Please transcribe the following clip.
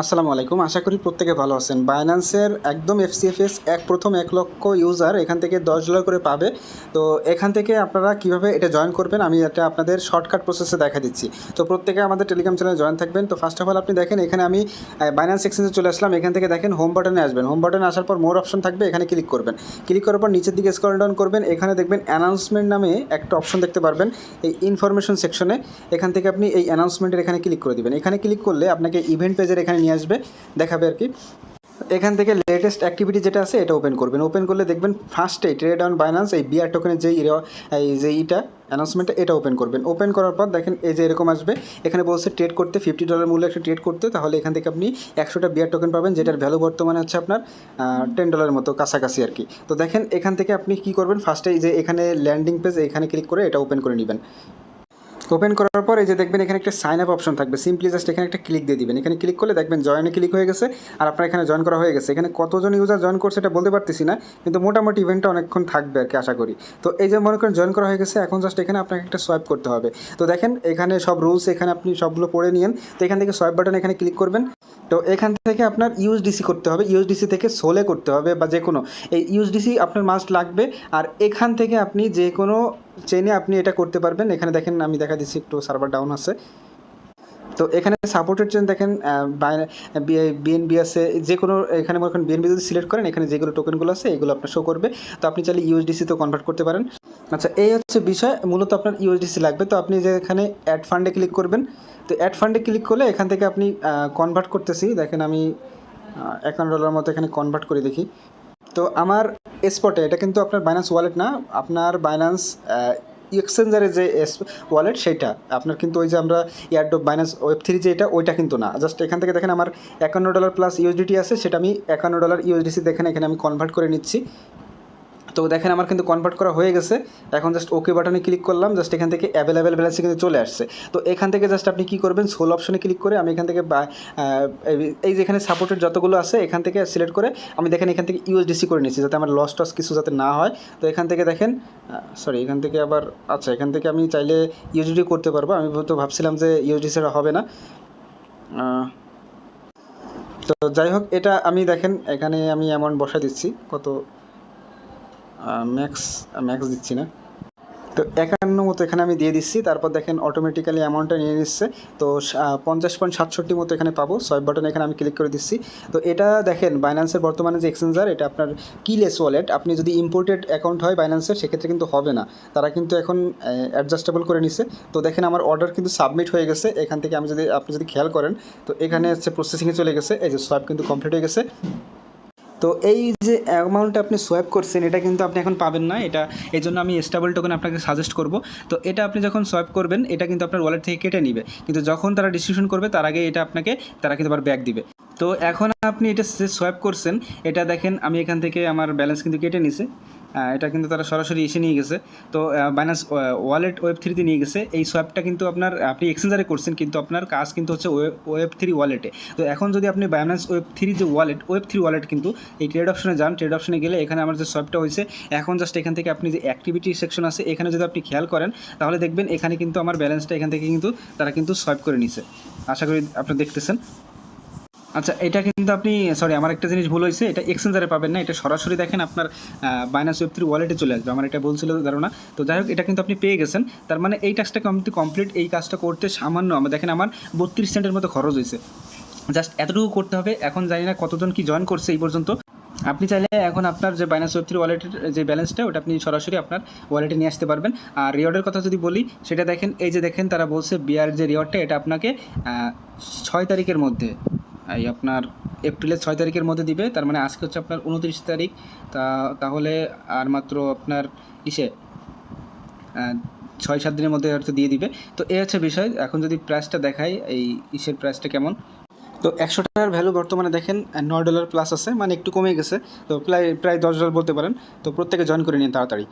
আসসালামু আলাইকুম। আশা করি প্রত্যেকে ভালো আছেন। বাইন্যান্সের একদম এফসিএফএস এক প্রথম এক লক্ষ ইউজার এখান থেকে দশ ডলার করে পাবে। তো এখান থেকে আপনারা কীভাবে এটা জয়েন করবেন? আমি এটা আপনাদের শর্টকাট প্রসেসে দেখা দিচ্ছি। তো প্রত্যেকে আমাদের টেলিগ্রাম চ্যানেলে জয়েন থাকবেন। তো ফার্স্ট অফ অল আপনি দেখেন, এখানে আমি বাইন্যান্স এক্সচেঞ্জে চলে আসলাম। এখান থেকে দেখেন হোম বাটনে আসবেন। হোম বাটনে আসার পর মোর অপশন থাকবে। এখানে ক্লিক করবেন। ক্লিক করার পর নিচের দিকে স্ক্রল ডাউন করবেন। এখানে দেখবেন অ্যানাউন্সমেন্ট নামে একটা অপশন দেখতে পারবেন এই ইনফরমেশন সেকশনে এখান থেকে আপনি এই অ্যানাউন্সমেন্টের এখানে ক্লিক করে দেবেন। এখানে ক্লিক করলে আপনাকে ইভেন্ট পেজের এখানে নিয়ে আসবে, দেখাবে আর কি। এখান থেকে লেটেস্ট অ্যাক্টিভিটি যেটা আছে, এটা ওপেন করবেন। ওপেন করলে দেখবেন ফার্স্টে ট্রেড অন বাইন্যান্স এই বিআর টোকেনের যে এই যে ইটা অ্যানাউন্সমেন্টটা এটা ওপেন করবেন। ওপেন করার পর দেখেন এই যে এরকম আসবে, এখানে বলছে ট্রেড করতে ফিফটি ডলার মূল্য একটা ট্রেড করতে, তাহলে এখান থেকে আপনি একশোটা বিআর টোকেন পাবেন, যেটার ভ্যালু বর্তমানে হচ্ছে আপনার টেন ডলারের মতো কাছাকাছি আর কি। তো দেখেন এখান থেকে আপনি কি করবেন ফার্স্টে যে এখানে ল্যান্ডিং পেজ এখানে ক্লিক করে এটা ওপেন করে নেবেন। ওপেন করার পর এই যে দেখবেন এখানে একটা সাইন আপ অপশন থাকবে। সিম্পলি জাস্ট এখানে একটা ক্লিক দিয়ে দিবেন। এখানে ক্লিক করলে দেখবেন জয়েনে ক্লিক হয়ে গেছে আর আপনার এখানে জয়েন করা হয়ে গেছে। এখানে কতজন ইউজার জয়েন করছে এটা বলতে পারতেছি না, কিন্তু মোটামুটি ইভেন্টটা অনেকক্ষণ থাকবে আর কি আশা করি। তো এই যে মনে করেন জয়েন করা হয়ে গেছে, এখন জাস্ট এখানে আপনাকে একটা সোয়াইপ করতে হবে। তো দেখেন এখানে সব রুলস এখানে আপনি সবগুলো পড়ে নিন তো এখান থেকে সোয়াইপ বাটন এখানে ক্লিক করবেন। তো এখান থেকে আপনার ইউএসডিসি করতে হবে ইউএসডিসি থেকে সোলে করতে হবে বা যে কোনো এই ইউএসডিসি আপনার মাস্ট লাগবে আর এখান থেকে আপনি যে কোনো চেনে আপনি এটা করতে পারবেন। এখানে দেখেন আমি দেখা দিচ্ছি একটু সার্ভার ডাউন আছে। তো এখানে সাপোর্টেড চেন দেখেন বিএনবি আছে যে কোনো এখানে করেন বিএনবি যদি সিলেক্ট করেন, এখানে যেগুলো টোকেনগুলো আছে, এগুলো আপনার শো করবে। তো আপনি চাইলে ইউএসডিসিতেও কনভার্ট করতে পারেন। আচ্ছা এই হচ্ছে বিষয়। মূলত আপনার ইউএসডিসি লাগবে। তো আপনি যে এখানে অ্যাড ফান্ডে ক্লিক করবেন, তো অ্যাড ফান্ডে ক্লিক করলে এখান থেকে আপনি কনভার্ট করতেছি। দেখেন আমি একান্ন ডলার মতো এখানে কনভার্ট করে দেখি। তো আমার স্পটে এটা কিন্তু আপনার বাইন্যান্স ওয়ালেট না। আপনার বাইন্যান্স এক্সচেঞ্জারের যে ওয়ালেট সেটা। আপনার কিন্তু ওই যে আমরা এয়ারডোপ বাইন্যান্স ওয়েব থ্রি যে এটা, ওইটা কিন্তু না। জাস্ট এখান থেকে দেখেন আমার একান্ন ডলার প্লাস ইউএসডিটি আছে। সেটা আমি একান্ন ডলার ইউএসডিসি দেখেন, এখানে আমি কনভার্ট করে নিচ্ছি। তো দেখেন আমার কিন্তু কনভার্ট করা হয়ে গেছে। এখন জাস্ট ওকে বাটনে ক্লিক করলাম জাস্ট এখান থেকে অ্যাভেলেবেল ব্যালেন্সে কিন্তু চলে আসছে। তো এখান থেকে জাস্ট আপনি কী করবেন সোল অপশনে ক্লিক করে আমি এখান থেকে এই- এই যে এখানে সাপোর্টেড যতগুলো আছে, এখান থেকে সিলেক্ট করে আমি দেখেন এখান থেকে ইউএসডিসি করে নিচ্ছি যাতে আমার লস টস কিছু যাতে না হয়। তো এখান থেকে দেখেন সরি এখান থেকে আবার আচ্ছা এখান থেকে আমি চাইলে ইউএসডি করতে পারব। আমি তো ভাবছিলাম যে ইউএসডি ছাড়া হবে না। তো যাই হোক, এটা আমি দেখেন, এখানে আমি অ্যামাউন্ট বসা দিচ্ছি, কত ম্যাক্স ম্যাক্স দিচ্ছি না। তো একান্ন মতো এখানে আমি দিয়ে দিচ্ছি। তারপর দেখেন অটোমেটিক্যালি অ্যামাউন্টটা নিয়ে নিচ্ছে। তো পঞ্চাশ পয়েন্ট সাতষট্টি মতো এখানে পাবো। সোয়াইপ বাটন এখানে আমি ক্লিক করে দিচ্ছি। তো এটা দেখেন বাইন্যান্সের বর্তমানে যে এক্সচেঞ্জার এটা আপনার কিলেস ওয়ালেট আপনি যদি ইম্পোর্টেড অ্যাকাউন্ট হয় বাইন্যান্সের সেক্ষেত্রে কিন্তু হবে না। তারা কিন্তু এখন অ্যাডজাস্টেবল করে নিছে। তো দেখেন আমার অর্ডার কিন্তু সাবমিট হয়ে গেছে। এখান থেকে আমি যদি, আপনি যদি খেয়াল করেন, তো এখানে হচ্ছে প্রসেসিংয়ে চলে গেছে। এই যে সোয়াইপ কিন্তু কমপ্লিট হয়ে গেছে। তো এই যে অ্যামাউন্টটা আপনি সোয়াইপ করছেন, এটা কিন্তু আপনি এখন পাবেন না। এটা, এই জন্য আমি স্টেবল টোকেন আপনাকে সাজেস্ট করব। তো এটা আপনি যখন সোয়াইপ করবেন, এটা কিন্তু আপনার ওয়ালেট থেকে কেটে নিবে। কিন্তু যখন তারা ডিস্ট্রিবিউশন করবে, তার আগে এটা আপনাকে, তারা কিন্তু আবার ব্যাক দিবে। তো এখন আপনি এটা সোয়াইপ করছেন, এটা দেখেন, আমি এখান থেকে আমার ব্যালেন্স কিন্তু কেটে নিছে। এটা কিন্তু তারা সরাসরি এসে নিয়ে গেছে। তো বাইনান্স ওয়ালেট ওয়েব থ্রিতে নিয়ে গেছে। এই সোয়াপটা কিন্তু আপনার, আপনি এক্সচেঞ্জারে করছেন, কিন্তু আপনার কাজ কিন্তু হচ্ছে ওয়েব থ্রি ওয়ালেটে তো এখন যদি আপনি বাইনান্স ওয়েব থ্রি যে ওয়ালেট ওয়েব থ্রি ওয়ালেট কিন্তু এই ট্রেড অপশনে যান ট্রেড অপশনে গেলে এখানে আমার যে সোয়াপটা হয়েছে, এখন জাস্ট এখান থেকে আপনি যে অ্যাক্টিভিটি সেকশন আছে, এখানে যদি আপনি খেয়াল করেন, তাহলে দেখবেন এখানে কিন্তু আমার ব্যালেন্সটা এখান থেকে কিন্তু তারা কিন্তু সোয়াইপ করে নিছে। আশা করি আপনি দেখতেছেন। আচ্ছা এটা কিন্তু আপনি সরি আমার একটা জিনিস ভুল হয়েছে, এটা এক্সচেঞ্জারে পাবেন না, এটা সরাসরি দেখেন আপনার বাইনাস ওয়েব থ্রি ওয়ালেটে চলে আসবে, আমার এটা বলছিল ধারণা। তো যাই হোক, এটা কিন্তু আপনি পেয়ে গেছেন। তার মানে এই টাস্কটা কমপ্লিট কমপ্লিট এই কাজটা করতে সামান্য, আমার দেখেন আমার বত্রিশ সেন্টের মতো খরচ হয়েছে। জাস্ট এতটুকু করতে হবে, এখন জানি না কতজন কি জয়েন করছে এই পর্যন্ত। আপনি চাইলে এখন আপনার যে বাইনাস ওয়েব থ্রি ওয়ালেটের যে ব্যালেন্সটা ওটা আপনি সরাসরি আপনার ওয়ালেটে নিয়ে আসতে পারবেন। আর রিওয়ার্ডের কথা যদি বলি, সেটা দেখেন, এই যে দেখেন, তারা বলছে বিয়ার যে রিওয়ার্ডটা এটা আপনাকে ছয় তারিখের মধ্যে এই আপনার এপ্রিলের ছয় তারিখের মধ্যে দিবে, তার মানে আজকে হচ্ছে আপনার উনত্রিশ তারিখ। তা, তাহলে আর মাত্র আপনার ইসে ছয় সাত দিনের মধ্যে হয়তো দিয়ে দিবে। তো এই হচ্ছে বিষয়, এখন যদি প্রাইসটা দেখাই, এই ইসের প্রাইসটা কেমন? তো একশো টাকার ভ্যালু বর্তমানে দেখেন, নয় ডলার প্লাস আছে মানে একটু কমে গেছে। তো প্রায় প্রায় দশ ডলার বলতে পারেন। তো প্রত্যেকে জয়েন করে নিন তাড়াতাড়ি।